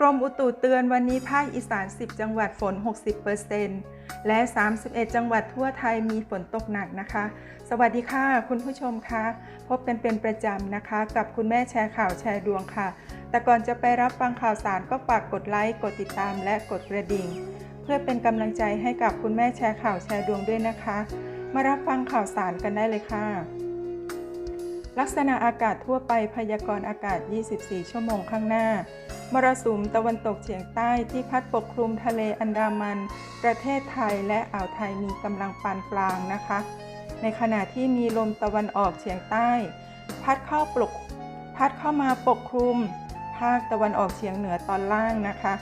กรมอุตุเตือนวันนี้ภาคอีสาน 10 จังหวัดฝน 60%และ 31 จังหวัดทั่วไทยมีฝนตกหนักนะคะ สวัสดีค่ะ คุณผู้ชมคะ พบกันเป็นประจำนะคะ กับคุณแม่แชร์ข่าวแชร์ดวงค่ะ แต่ก่อนจะไปรับฟังข่าวสารก็ฝากกดไลค์ กดติดตามและกดกระดิ่ง เพื่อเป็นกำลังใจให้กับคุณแม่แชร์ข่าวแชร์ดวงด้วยนะคะ มารับฟังข่าวสารกันได้เลยค่ะ ลักษณะอากาศทั่วไปพยากรณ์อากาศ 24 ชั่วโมงข้างหน้า มรสุมตะวันตกเฉียงใต้ที่พัดปกคลุมทะเลอันดามัน ประเทศไทยและอ่าวไทยมีกำลังปานกลางนะคะ ในขณะที่มีลมตะวันออกเฉียงใต้ พัดเข้าปกพัดเข้ามาปกคลุม ภาคตะวันออกเฉียงเหนือตอนล่างนะคะ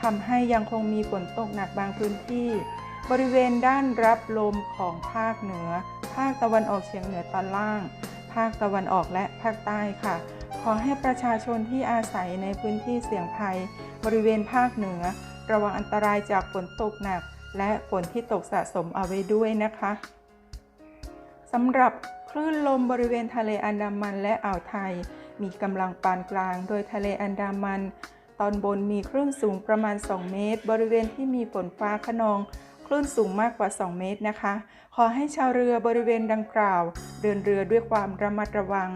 ทำให้ยังคงมีฝนตกหนักบางพื้นที่ บริเวณด้านรับลมของภาคเหนือ ภาคตะวันออกเฉียงเหนือตอนล่าง ภาคตะวันออกและภาคใต้ค่ะ ขอให้ประชาชนที่อาศัยในพื้นที่เสี่ยงภัย บริเวณภาคเหนือ ระวังอันตรายจากฝนตกหนัก และฝนที่ตกสะสมเอาไว้ด้วยนะคะสำหรับคลื่นลมบริเวณทะเลอันดามันและอ่าวไทย มีกำลังปานกลาง โดยทะเลอันดามัน ตอนบนมีคลื่นสูงประมาณ 2 เมตร บริเวณที่มีฝนฟ้าขนองคลื่นสูงมากกว่า 2 เมตรนะคะ ขอให้ชาวเรือบริเวณดังกล่าว เดินเรือด้วยความระมัดระวัง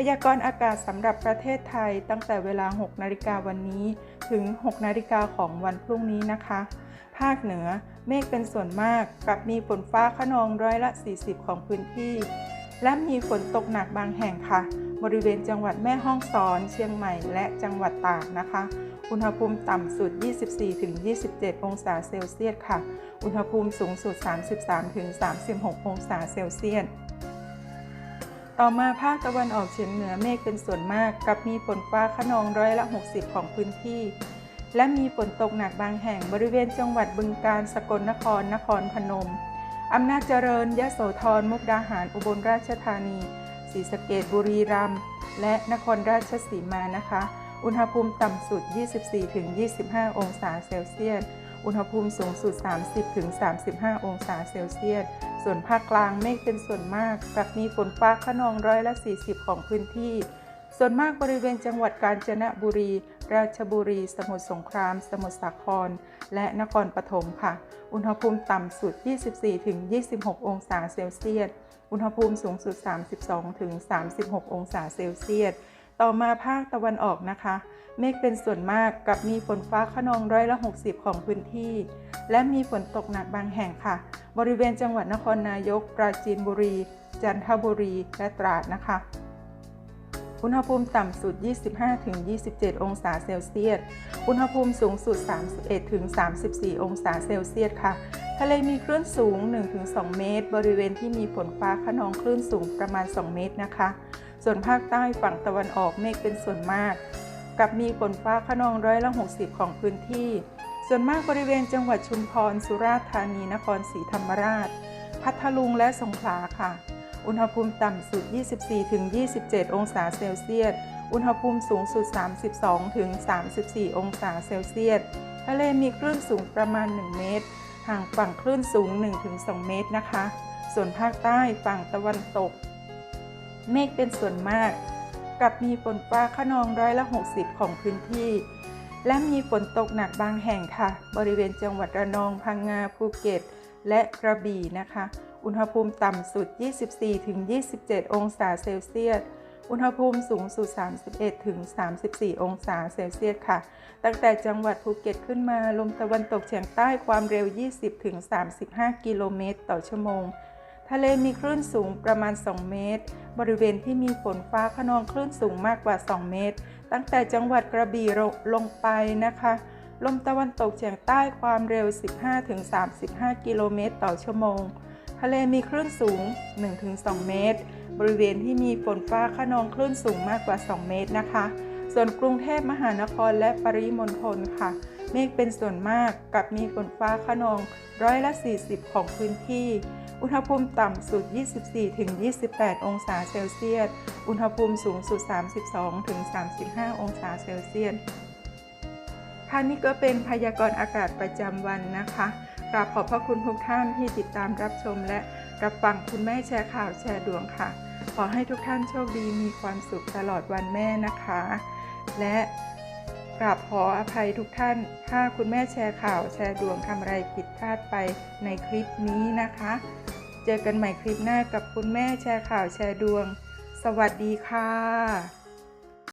พยากรณ์อากาศสำหรับประเทศไทยตั้งแต่เวลา 6 นาฬิกาวันนี้ ถึง 6 นาฬิกาของวันพรุ่งนี้นะคะ ภาคเหนือเมฆเป็นส่วนมากกับมีฝนฟ้าขนองร้อยละ 40 ของพื้นที่ และมีฝนตกหนักบางแห่งค่ะ บริเวณจังหวัดแม่ฮ่องสอน เชียงใหม่และจังหวัดตากนะคะ อุณหภูมิต่ำสุด 24-27 องศาเซลเซียสค่ะ อุณหภูมิสูงสุด 33-36 องศาเซลเซียส ต่อมาภาคตะวันออกเฉียงเหนือเมฆเป็นส่วนมากกับมีฝนฟ้าขนองร้อยละ 60 ของพื้นที่ และมีฝนตกหนักบางแห่งบริเวณจังหวัดบึงกาฬสกลนครนครพนมอำนาจเจริญยะโสธรมุกดาหารอุบลราชธานีศรีสะเกดบุรีรัมย์และนครราชสีมานะคะ อุณหภูมิต่ำสุด 24-25 องศาเซลเซียส อุณหภูมิสูงสุด 30-35 องศาเซลเซียส ส่วนภาคกลางเมฆเป็นส่วนมากกับมีฝนฟ้าขนองร้อยละ 40 ของพื้นที่ ส่วนมากบริเวณจังหวัดกาญจนบุรี ราชบุรี สมุทรสงคราม สมุทรสาคร และนครปฐมค่ะ อุณหภูมิต่ำสุด 24-26 องศาเซลเซียส อุณหภูมิสูงสุด 32-36 องศาเซลเซียส ต่อมาภาคตะวันออกนะคะ เมฆเป็นส่วนมากกับมีฝนฟ้าขนองร้อยละ 60 ของพื้นที่ และมีฝนตกหนักบางแห่งค่ะ บริเวณจังหวัดนครนายก ปราจีนบุรี จันทบุรี และตราดนะคะ อุณหภูมิต่ำสุด 25-27 องศาเซลเซียส อุณหภูมิสูงสุด 31-34 องศาเซลเซียสค่ะทะเลมีคลื่นสูง 1-2 เมตร บริเวณที่มีฝนฟ้าขนองคลื่นสูงประมาณ 2 เมตรนะคะ ส่วนภาคใต้ฝั่งตะวันออกเมฆเป็นส่วนมาก กับมีฝนฟ้าขนองร้อยละ 60 ของพื้นที่ ส่วนมากบริเวณจังหวัดชุมพร สุราษฎร์ธานี นครศรีธรรมราช พัทลุงและสงขลาค่ะ อุณหภูมิต่ำสุด 24-27 องศาเซลเซียส อุณหภูมิสูงสุด 32-34 องศาเซลเซียส ทะเลมีคลื่นสูงประมาณ 1 เมตร ห่างฝั่งคลื่นสูง 1-2 เมตรนะคะ ส่วนภาคใต้ฝั่งตะวันตก เมฆเป็นส่วนมาก กับมีฝนฟ้าขนองร้อยละ 60 ของพื้นที่ และมีฝนตกหนักบางแห่งค่ะ บริเวณจังหวัดระนองพังงาภูเก็ต และกระบี่นะคะ อุณหภูมิต่ำสุด 24-27 องศาเซลเซียสอุณหภูมิสูงสุด 31-34 องศาเซลเซียสค่ะ ตั้งแต่จังหวัดภูเก็ตขึ้นมา ลมตะวันตกเฉียงใต้ความเร็ว 20-35 กิโลเมตรต่อชั่วโมง ทะเลมีคลื่นสูงประมาณ 2 เมตร บริเวณที่มีฝนฟ้าขนองคลื่นสูงมากกว่า 2 เมตร ตั้งแต่จังหวัดกระบี่ลงไปนะคะ ลมตะวันตกเฉียงใต้ความเร็ว 15-35 กิโลเมตรต่อชั่วโมง ทะเลมีคลื่นสูง 1-2 เมตร บริเวณที่มีฝนฟ้าขนองคลื่นสูงมากกว่า 2 เมตรนะคะ ส่วนกรุงเทพมหานครและปริมณฑลค่ะ เมฆเป็นส่วนมากกับมีฝนฟ้าขนองร้อยละ 40 ของพื้นที่ อุณหภูมิต่ำสุด 24-28 องศาเซลเซียส อุณหภูมิสูงสุด 32-35 องศาเซลเซียสค่ะนี่ก็เป็นพยากรณ์อากาศประจำวันนะคะกราบขอบพระคุณทุกท่านที่ติดตามรับชมและรับฟังคุณแม่แชร์ข่าวแชร์ดวงค่ะ ขอให้ทุกท่านโชคดีมีความสุขตลอดวันแม่นะคะ และ กราบขออภัยทุกท่าน ถ้าคุณแม่แชร์ข่าวแชร์ดวงทำอะไรผิดพลาดไปในคลิปนี้นะคะ เจอกันใหม่คลิปหน้ากับคุณแม่แชร์ข่าวแชร์ดวง สวัสดีค่ะ